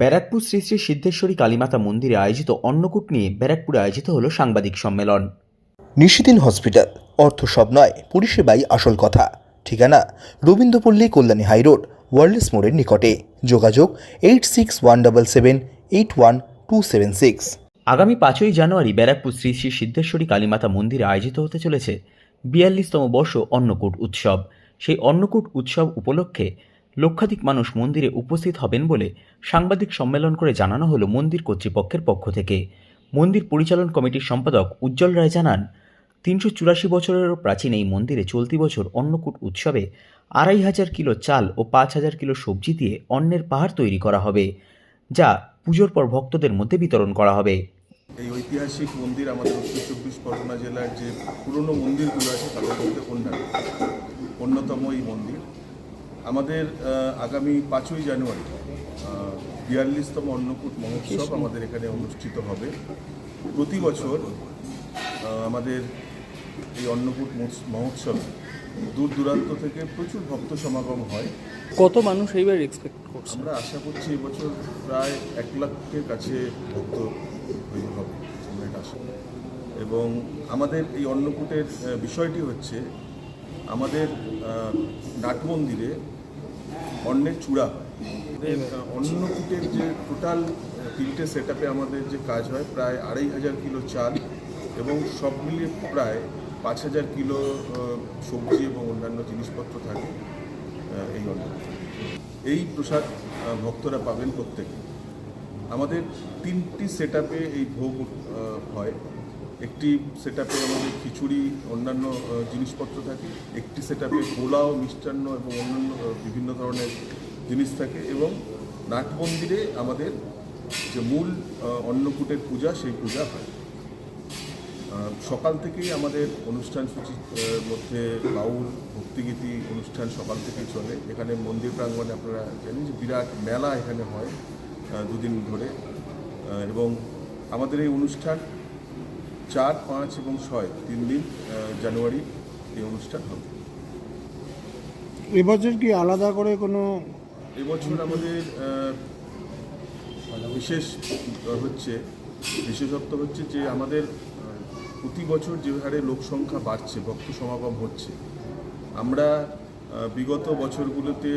ব্যারাকপুর শ্রী শ্রী সিদ্ধেশ্বরী কালীমাতা মন্দিরে আয়োজিত অন্নকূট নিয়ে ব্যারাকপুরে আয়োজিত হল সাংবাদিক সম্মেলন। নিশিদিন হসপিটাল অর্থ সব নয় পরিষেবাই আসল কথা। ঠিকানা রবীন্দ্রপল্লী কল্যাণী হাইরোড ওয়ার্ল্ডস মোড়ের নিকটে। যোগাযোগ eight six one double seven eight one two seven six. আগামী পাঁচই জানুয়ারি ব্যারাকপুর শ্রী শ্রী সিদ্ধেশ্বরী কালীমাতা মন্দিরে আয়োজিত হতে চলেছে বিয়াল্লিশতম বর্ষ অন্নকূট উৎসব। সেই অন্নকূট উৎসব উপলক্ষে লক্ষাধিক মানুষ মন্দিরে উপস্থিত হবেন বলে সাংবাদিক সম্মেলন করে জানানো হলো মন্দির কর্তৃপক্ষের পক্ষ থেকে। মন্দির পরিচালন কমিটির সম্পাদক উজ্জ্বল রায় জানান, তিনশো চুরাশি বছরেরও প্রাচীন এই মন্দিরে চলতি বছর অন্নকূট উৎসবে আড়াই হাজার কিলো চাল ও পাঁচ হাজার কিলো সবজি দিয়ে অন্নের পাহাড় তৈরি করা হবে, যা পুজোর পর ভক্তদের মধ্যে বিতরণ করা হবে। এই ঐতিহাসিক মন্দির আমাদের উত্তর চব্বিশ পরগনা জেলার যে পুরনো মন্দিরগুলো আছে, তাদের মধ্যে অন্যতম এই মন্দির। আমাদের আগামী পাঁচই জানুয়ারি বিয়াল্লিশতম অন্নকূট মহোৎসব আমাদের এখানে অনুষ্ঠিত হবে। প্রতি বছর আমাদের এই অন্নকূট মহোৎস- মহোৎসবে দূর দূরান্ত থেকে প্রচুর ভক্ত সমাগম হয়। কত মানুষ এইবার এক্সপেক্ট করছে? আমরা আশা করছি এবছর প্রায় এক লাখের কাছে ভক্ত হয়ে হবে আমরা এটা আশা এবং আমাদের এই অন্নকূটের বিষয়টি হচ্ছে আমাদের নাট মন্দিরে অন্নের চূড়া। অন্নকূটের যে টোটাল তিনটে সেট আমাদের যে কাজ হয়, প্রায় আড়াই হাজার কিলো চাল এবং সব মিলিয়ে প্রায় পাঁচ হাজার কিলো সবজি এবং অন্যান্য জিনিসপত্র থাকে এই এই প্রসাদ ভক্তরা পাবেন প্রত্যেকে। আমাদের তিনটি সেট এই ভোগ হয়। একটি সেট আপে আমাদের খিচুড়ি, অন্যান্য জিনিসপত্র থাকে। একটি সেট আপে পোলাও, মিষ্টান্ন এবং অন্যান্য বিভিন্ন ধরনের জিনিস থাকে এবং নাট মন্দিরে আমাদের যে মূল অন্নকূটের পূজা সেই পূজা হয়। সকাল থেকেই আমাদের অনুষ্ঠান সূচির মধ্যে বাউল, ভক্তিগীতি অনুষ্ঠান সকাল থেকেই চলে। এখানে মন্দির প্রাঙ্গণে আপনারা জানেন যে বিরাট মেলা এখানে হয় দুদিন ধরে। এবং আমাদের এই অনুষ্ঠান চার পাঁচ এবং ছয় তিন দিন জানুয়ারি এই অনুষ্ঠান হবে। এবছর কি আলাদা করে কোনো এবছর আমাদের বিশেষ হচ্ছে বিশেষত্ব হচ্ছে যে আমাদের প্রতি বছর যে হারে লোক সংখ্যা বাড়ছে ভক্ত সমাগম হচ্ছে আমরা বিগত বছরগুলোতে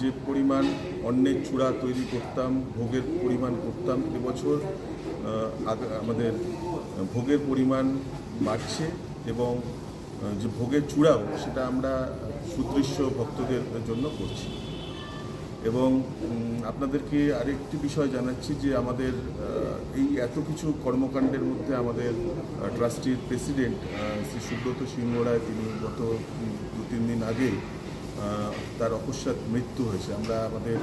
যে পরিমাণ অন্নের চূড়া তৈরি করতাম ভোগের পরিমাণ করতাম এবছর আগ- আমাদের ভোগের পরিমাণ বাড়ছে এবং যে ভোগের চূড়াও সেটা আমরা সুদৃশ্য ভক্তদের জন্য করছি। এবং আপনাদেরকে আরেকটি বিষয় জানাচ্ছি যে আমাদের এই এত কিছু কর্মকাণ্ডের মধ্যে আমাদের ট্রাস্টির প্রেসিডেন্ট শ্রী সুব্রত সিংহ রায় তিনি গত দু তিন দিন আগে তার অকস্মাৎ মৃত্যু হয়েছে। আমরা আমাদের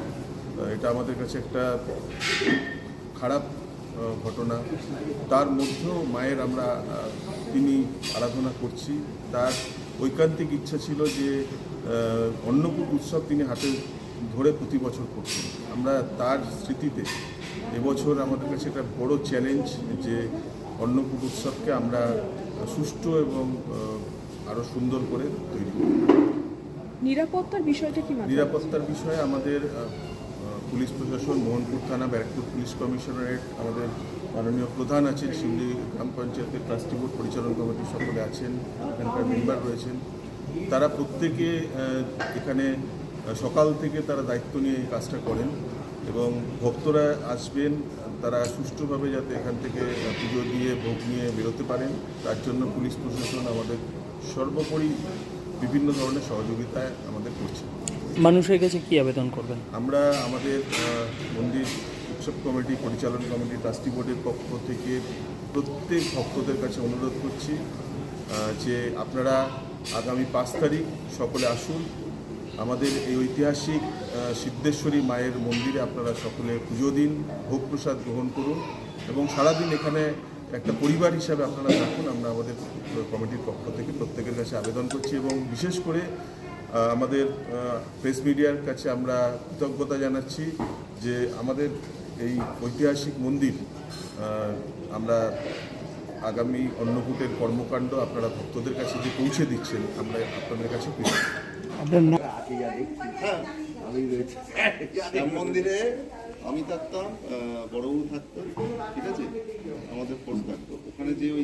এটা আমাদের কাছে একটা খারাপ ঘটনা। তার মধ্যেও মায়ের আমরা তিনি আরাধনা করছি। তার ঐকান্তিক ইচ্ছা ছিল যে অন্নকূট উৎসব তিনি হাতে ধরে প্রতি বছর করতেন। আমরা তার স্মৃতিতে এবছর আমাদের কাছে একটা বড় চ্যালেঞ্জ যে অন্নকূট উৎসবকে আমরা সুষ্ঠু এবং আরও সুন্দর করে তৈরি করি। নিরাপত্তার বিষয়টা কি নিরাপত্তার বিষয়ে আমাদের পুলিশ প্রশাসন, মোহনপুর থানা, ব্যারাকপুর পুলিশ কমিশনারেট, আমাদের মাননীয় প্রধান আছেন শিউলি গ্রাম পঞ্চায়েতের ট্রাস্টি বোর্ড পরিচালন কমিটির সকলে আছেন, এখানকার মেম্বার রয়েছেন। তারা প্রত্যেকে এখানে সকাল থেকে তারা দায়িত্ব নিয়ে এই কাজটা করেন এবং ভক্তরা আসবেন, তারা সুষ্ঠুভাবে যাতে এখান থেকে পুজো দিয়ে, ভোগ নিয়ে বেরোতে পারেন। তার জন্য পুলিশ প্রশাসন আমাদের সর্বোপরি বিভিন্ন ধরনের সহযোগিতায় আমাদের করছে। মানুষের কাছে কি আবেদন করবেন? আমরা আমাদের মন্দির উৎসব কমিটি, পরিচালন কমিটি, ট্রাস্টি বোর্ডের পক্ষ থেকে প্রত্যেক ভক্তদের কাছে অনুরোধ করছি যে আপনারা আগামী পাঁচ তারিখ সকলে আসুন। আমাদের এই ঐতিহাসিক সিদ্ধেশ্বরী মায়ের মন্দিরে আপনারা সকলে পুজো দিন, ভোগ প্রসাদ গ্রহণ করুন এবং সারাদিন এখানে একটা পরিবার হিসাবে আপনারা থাকুন। আমরা আমাদের কমিটির পক্ষ থেকে প্রত্যেকের কাছে আবেদন করছি এবং বিশেষ করে আমাদের প্রেস মিডিয়ার কাছে আমরা কৃতজ্ঞতা জানাচ্ছি যে আমাদের এই ঐতিহাসিক মন্দির আমরা আগামী অন্নকূটের কর্মকাণ্ড আপনারা ভক্তদের কাছে যে পৌঁছে দিচ্ছেন আমরা আপনাদের কাছে রাম মন্দিরে আমি থাকতাম আহ, বড়বাবু থাকতো ঠিক আছে? আমাদের ফোর্স থাকতো। ওখানে যে ওই